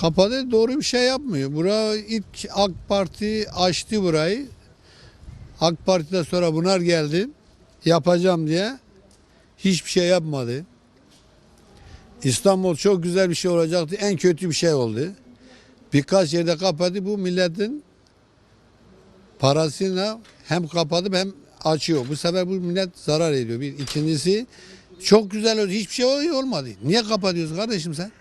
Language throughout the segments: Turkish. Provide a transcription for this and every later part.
Kapadı doğru bir şey yapmıyor. Bura ilk AK Parti açtı burayı. AK Parti'de sonra bunlar geldi. Yapacağım diye. Hiçbir şey yapmadı. İstanbul çok güzel bir şey olacaktı. En kötü bir şey oldu. Birkaç yerde kapadı. Bu milletin parasıyla hem kapatıp hem açıyor. Bu sefer bu millet zarar ediyor. Bir ikincisi çok güzel oldu. Hiçbir şey olmadı. Niye kapatıyorsun kardeşim sen?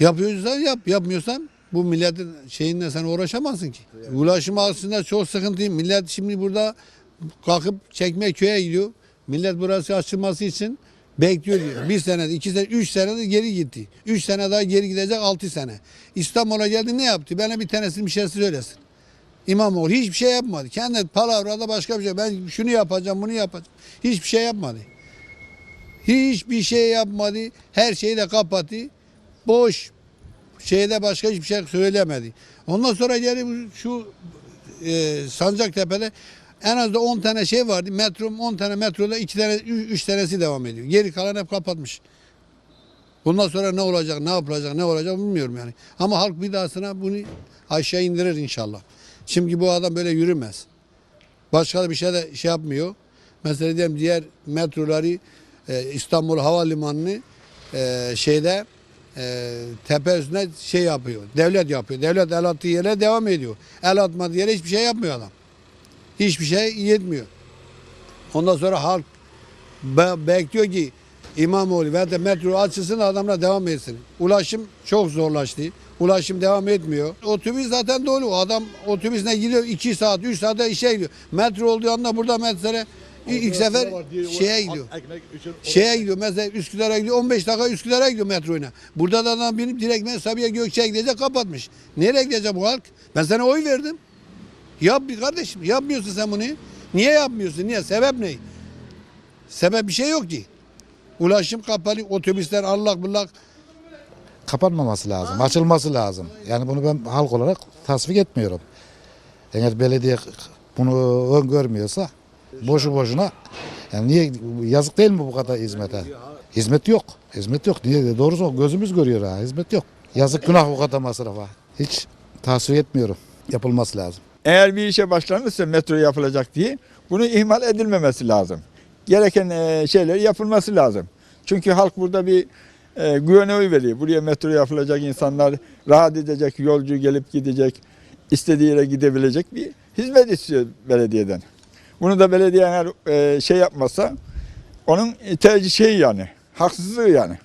Yapıyorsan yap. Yapmıyorsan bu milletin şeyinle sen uğraşamazsın ki. Ulaşım aslında çok sıkıntı. Millet şimdi burada kalkıp Çekmeköy'e gidiyor. Millet burası açılması için bekliyor diyor. Bir sene, iki sene, üç sene geri gitti. Üç sene daha geri gidecek altı sene. İstanbul'a geldi ne yaptı? Bana bir tanesinin bir şey söylesin. İmamoğlu hiçbir şey yapmadı. Kendi palavrada başka bir şey. Ben şunu yapacağım, bunu yapacağım. Hiçbir şey yapmadı. Hiçbir şey yapmadı. Her şeyi de kapattı. Boş. Şeyde başka hiçbir şey söylemedi. Ondan sonra geri bu- şu e, Sancaktepe'de en az da 10 tane şey vardı. Metro 10 tane metroda 2 tane 3 tanesi devam ediyor. Geri kalan hep kapatmış. Bundan sonra ne olacak, ne yapılacak, ne olacak bilmiyorum yani. Ama halk bir dahasına bunu aşağı indirir inşallah. Şimdi bu adam böyle yürümez. Başka da bir şey de şey yapmıyor. Mesela diyelim diğer metroları e, İstanbul Havalimanı'nı e, şeyde e, tepe şey yapıyor. Devlet yapıyor. Devlet el attığı yere devam ediyor. El atmadığı yere hiçbir şey yapmıyor adam. Hiçbir şey yetmiyor. Ondan sonra halk be- bekliyor ki İmamoğlu ve de metro açılsın adamlar devam etsin. Ulaşım çok zorlaştı. Ulaşım devam etmiyor. Otobüs zaten dolu. Adam otobüsle gidiyor 2 saat, 3 saatte işe gidiyor. Metro olduğu anda burada mesela ilk sefer şeye gidiyor. Şeye gidiyor mesela Üsküdar'a gidiyor 15 dakika Üsküdar'a gidiyor metroyla. Burada da adam binip direkt Sabiha Gökçe'ye gidecek kapatmış. Nereye gidecek bu halk? Ben sana oy verdim. Yap bir kardeşim yapmıyorsun sen bunu. Niye yapmıyorsun? Niye? Sebep ne? Sebep bir şey yok ki. Ulaşım kapalı, otobüsler allak bullak. kapanmaması lazım, açılması lazım. Yani bunu ben halk olarak tasvip etmiyorum. Eğer belediye bunu öngörmüyorsa boşu boşuna yani niye yazık değil mi bu kadar hizmete? Hizmet yok. Hizmet yok. Niye? Doğrusu gözümüz görüyor ha. Hizmet yok. Yazık günah bu kadar masrafa. Hiç tasvip etmiyorum. Yapılması lazım. Eğer bir işe başlanırsa metro yapılacak diye bunu ihmal edilmemesi lazım. Gereken e, şeyler yapılması lazım. Çünkü halk burada bir e, güvene oy veriyor. Buraya metro yapılacak insanlar rahat edecek, yolcu gelip gidecek, istediği yere gidebilecek bir hizmet istiyor belediyeden. Bunu da belediye eğer e, şey yapmasa onun tercih şeyi yani, haksızlığı yani.